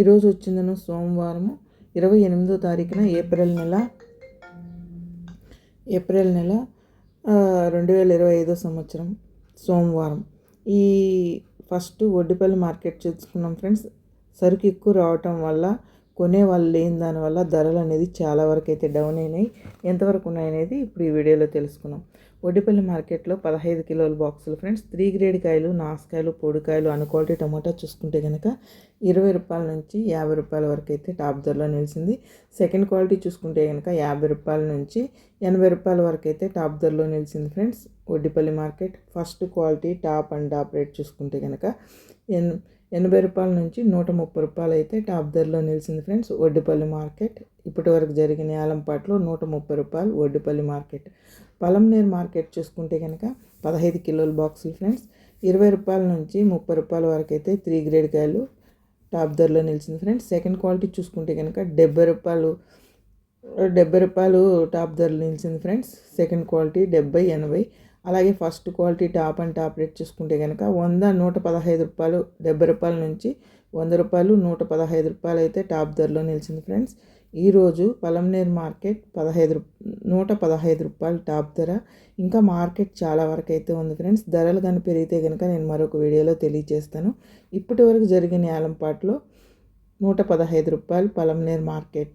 ఈరోజు వచ్చిందను సోమవారము ఇరవై ఎనిమిదో తారీఖున ఏప్రిల్ నెల ఏప్రిల్ నెల రెండు వేల ఇరవై ఐదో సంవత్సరం సోమవారం. ఈ ఫస్ట్ ఒడ్డిపల్లి మార్కెట్ చూసుకున్నాం ఫ్రెండ్స్. సరుకు ఎక్కువ రావటం వల్ల కొనే వాళ్ళు లేని దానివల్ల ధరలు అనేది చాలా వరకు అయితే డౌన్ అయినాయి. ఎంతవరకు ఉన్నాయనేది ఇప్పుడు ఈ వీడియోలో తెలుసుకున్నాం. వడ్డిపల్లి మార్కెట్లో పదహైదు కిలోల బాక్సులు ఫ్రెండ్స్. త్రీ గ్రేడ్ కాయలు నాసుకాయలు పొడికాయలు అన్ క్వాలిటీ టమాటా చూసుకుంటే కనుక ఇరవై రూపాయల నుంచి యాభై రూపాయల వరకు అయితే టాప్ ధరలో నిలిచింది. సెకండ్ క్వాలిటీ చూసుకుంటే కనుక యాభై రూపాయల నుంచి ఎనభై రూపాయల వరకు అయితే టాప్ ధరలో నిలిచింది friends. Vaddipalli market first quality top and top rate చూసుకుంటే కనుక ఎన్ ఎనభై రూపాయల నుంచి నూట ముప్పై రూపాయలు అయితే టాప్ ధరలో నిలిచింది ఫ్రెండ్స్. ఒడ్డుపల్లి మార్కెట్. ఇప్పటి వరకు జరిగిన ఏలంపాట్లో నూట ముప్పై రూపాయలు ఒడ్డుపల్లి మార్కెట్. పలంనేర్ మార్కెట్ చూసుకుంటే కనుక పదహైదు కిలోల బాక్సులు ఫ్రెండ్స్. ఇరవై రూపాయల నుంచి ముప్పై రూపాయల వరకు అయితే త్రీ గ్రేడ్ కాయలు టాప్ ధరలో నిలిచింది ఫ్రెండ్స్. సెకండ్ క్వాలిటీ చూసుకుంటే కనుక డెబ్బై రూపాయలు డెబ్బై రూపాయలు టాప్ ధరలు నిలిచింది ఫ్రెండ్స్. సెకండ్ క్వాలిటీ డెబ్బై ఎనభై. అలాగే first quality top and top rate చూసుకుంటే కనుక వంద నూట పదహైదు రూపాయలు డెబ్బై రూపాయల నుంచి వంద రూపాయలు నూట పదహైదు రూపాయలు అయితే టాప్ ధరలో నిలిచింది ఫ్రెండ్స్. ఈరోజు పలంనేర్ మార్కెట్ పదహైదు నూట పదహైదు రూపాయలు టాప్ ధర. ఇంకా మార్కెట్ చాలా వరకు అయితే ఉంది ఫ్రెండ్స్. ధరలు కానీ పెరిగితే కనుక నేను మరొక వీడియోలో తెలియజేస్తాను. ఇప్పటి వరకు జరిగిన యాలంపాట్లో నూట పదహైదు రూపాయలు పలంనేర్ మార్కెట్.